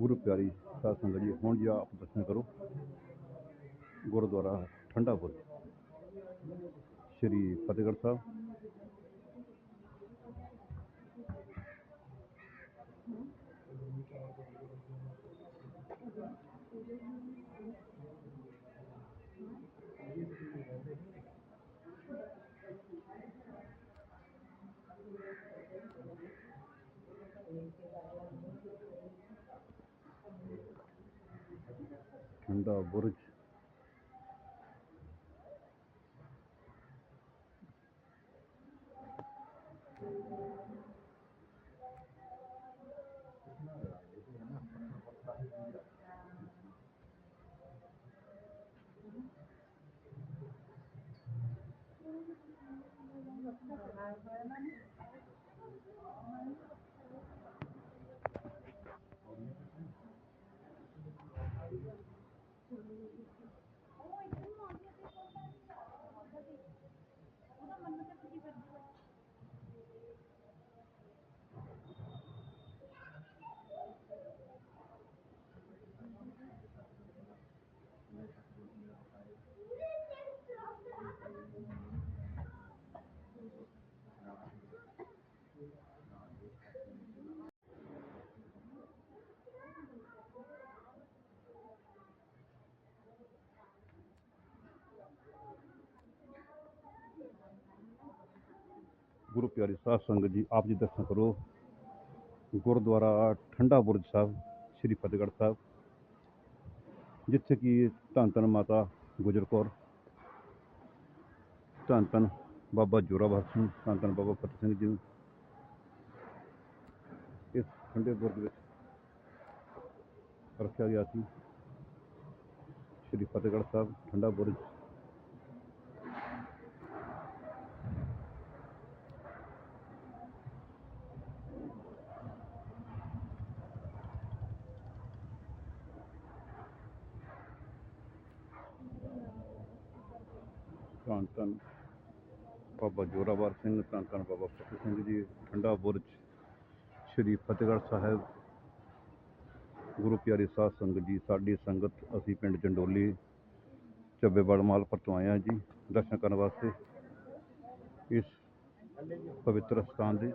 ਗੁਰੂ ਪਿਆਰੀ ਸਾਧ ਸੰਗਤ ਜੀ, ਹੁਣ ਜੀ ਆਪ ਦਰਸ਼ਨ ਕਰੋ। ਗੁਰਦੁਆਰਾ ਠੰਡਾਪੁਰ ਸ਼੍ਰੀ ਫਤਿਹਗੜ੍ਹ ਸਾਹਿਬ। ਠੰਡਾ ਬੁਰਜ। ਗੁਰੂ ਪਿਆਰੀ ਸਾਧ ਸੰਗਤ ਜੀ ਆਪ ਜੀ ਦਰਸ਼ਨ ਕਰੋ ਗੁਰਦੁਆਰਾ ਠੰਡਾ ਬੁਰਜ ਸਾਹਿਬ ਸ੍ਰੀ ਫਤਿਹਗੜ੍ਹ ਸਾਹਿਬ ਜਿੱਥੇ ਕਿ ਧੰਨ ਧੰਨ ਮਾਤਾ ਗੁਜਰ ਕੌਰ ਧੰਨ ਧੰਨ ਬਾਬਾ ਜੋਰਾਵਰ ਸਿੰਘ ਧੰਨ ਧੰਨ ਬਾਬਾ ਫਤਿਹ ਸਿੰਘ ਜੀ ਨੂੰ ਇਸ ਠੰਡੇ ਬੁਰਜ ਵਿੱਚ ਰੱਖਿਆ ਗਿਆ ਸੀ ਸ੍ਰੀ ਫਤਿਹਗੜ੍ਹ ਸਾਹਿਬ ਠੰਡਾ ਬੁਰਜ ਧੰਨ ਧੰਨ ਬਾਬਾ ਜੋਰਾਵਰ ਸਿੰਘ, ਧੰਨ ਧੰਨ ਬਾਬਾ ਫਤਿਹ ਸਿੰਘ ਜੀ, ਠੰਡਾ ਬੁਰਜ, ਸ਼੍ਰੀ ਫਤਿਹਗੜ੍ਹ ਸਾਹਿਬ। ਗੁਰੂ ਪਿਆਰੇ ਸਾਧ ਸੰਗਤ ਜੀ, ਸਾਡੀ ਸੰਗਤ ਅਸੀਂ ਪਿੰਡ ਚੰਡੋਲੀ ਚੱਬੇਵਾਲ ਮਾਲਪੁਰ ਤੋਂ ਆਏ ਹਾਂ ਜੀ, ਦਰਸ਼ਨ ਕਰਨ ਵਾਸਤੇ ਇਸ ਪਵਿੱਤਰ ਸਥਾਨ ਦੇ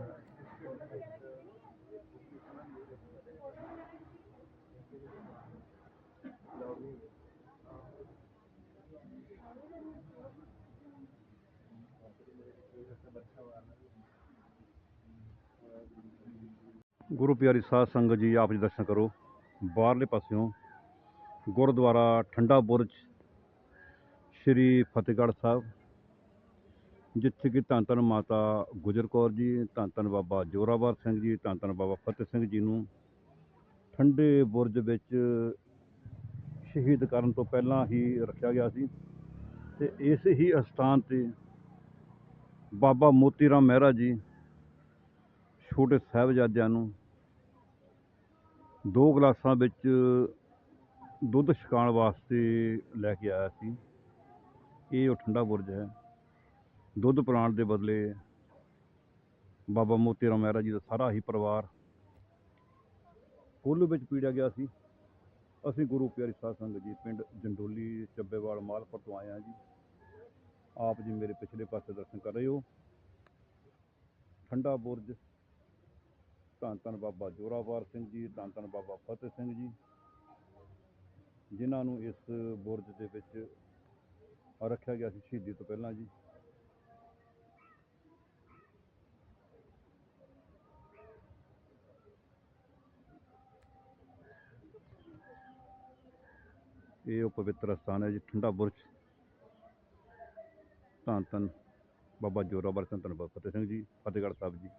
ਗੁਰੂ ਪਿਆਰੀ ਸਾਧ ਸੰਗਤ ਜੀ, ਆਪ ਜੀ ਦਰਸ਼ਨ ਕਰੋ। ਬਾਹਰਲੇ ਪਾਸਿਓਂ ਗੁਰਦੁਆਰਾ ਠੰਡਾ ਬੁਰਜ, ਸ਼੍ਰੀ ਫਤਿਹਗੜ੍ਹ ਸਾਹਿਬ, ਜਿੱਥੇ ਕਿ ਧੰਨ ਧੰਨ ਮਾਤਾ ਗੁਜਰ ਕੌਰ ਜੀ, ਧੰਨ ਧੰਨ ਬਾਬਾ ਜੋਰਾਵਰ ਸਿੰਘ ਜੀ, ਧੰਨ ਧੰਨ ਬਾਬਾ ਫਤਿਹ ਸਿੰਘ ਜੀ ਨੂੰ ਠੰਡੇ ਬੁਰਜ ਵਿੱਚ ਸ਼ਹੀਦ ਕਰਨ ਤੋਂ ਪਹਿਲਾਂ ਹੀ ਰੱਖਿਆ ਗਿਆ ਸੀ ਤੇ ਇਸ ਹੀ ਅਸਥਾਨ ਤੇ ਬਾਬਾ ਮੋਤੀ ਰਾਮ ਮਹਿਰਾ ਜੀ, ਛੋਟੇ ਸਾਹਿਬਜ਼ਾਦਿਆਂ ਨੂੰ ਦੋ ਗਲਾਸਾਂ ਵਿੱਚ ਦੁੱਧ ਛਕਾਉਣ ਵਾਸਤੇ ਲੈ ਕੇ ਆਇਆ ਸੀ। ਇਹ ਉਹ ਠੰਡਾ ਬੁਰਜ ਹੈ। ਦੁੱਧ ਪਿਲਾਉਣ ਦੇ ਬਦਲੇ ਬਾਬਾ ਮੋਤੀ ਰਾਮ ਮਹਿਰਾ ਜੀ ਦਾ ਸਾਰਾ ਹੀ ਪਰਿਵਾਰ ਫੁੱਲ ਵਿੱਚ ਪੀੜਿਆ ਗਿਆ ਸੀ। ਅਸੀਂ ਗੁਰੂ ਪਿਆਰੀ ਸਾਧ ਸੰਗਤ ਜੀ, ਪਿੰਡ ਜੰਡੋਲੀ, ਚੱਬੇਵਾਲ, ਮਾਲਪੁਰ ਤੋਂ ਆਏ ਹਾਂ ਜੀ। ਆਪ ਜੀ ਮੇਰੇ ਪਿਛਲੇ ਪਾਸੇ ਦਰਸ਼ਨ ਕਰ ਰਹੇ ਹੋ। ਠੰਡਾ ਬੁਰਜ, ਧੰਨ ਧੰਨ ਬਾਬਾ ਜੋਰਾਵਰ ਸਿੰਘ ਜੀ, ਧੰਨ ਧੰਨ ਬਾਬਾ ਫਤਿਹ ਸਿੰਘ ਜੀ, ਜਿਨ੍ਹਾਂ ਨੂੰ ਇਸ ਬੁਰਜ ਦੇ ਵਿੱਚ ਰੱਖਿਆ ਗਿਆ ਸੀ ਸ਼ਹੀਦੀ ਤੋਂ ਪਹਿਲਾਂ ਜੀ। ਇਹ ਉਹ ਪਵਿੱਤਰ ਸਥਾਨ ਹੈ ਜੀ, ਠੰਡਾ ਬੁਰਜ। ਧੰਨ ਧੰਨ ਬਾਬਾ ਜੋਰਾਵਰ ਸਿੰਘ ਧੰਨ ਬਾਬਾ ਫਤਿਹ ਸਿੰਘ ਜੀ ਫਤਿਹਗੜ੍ਹ ਸਾਹਿਬ ਜੀ।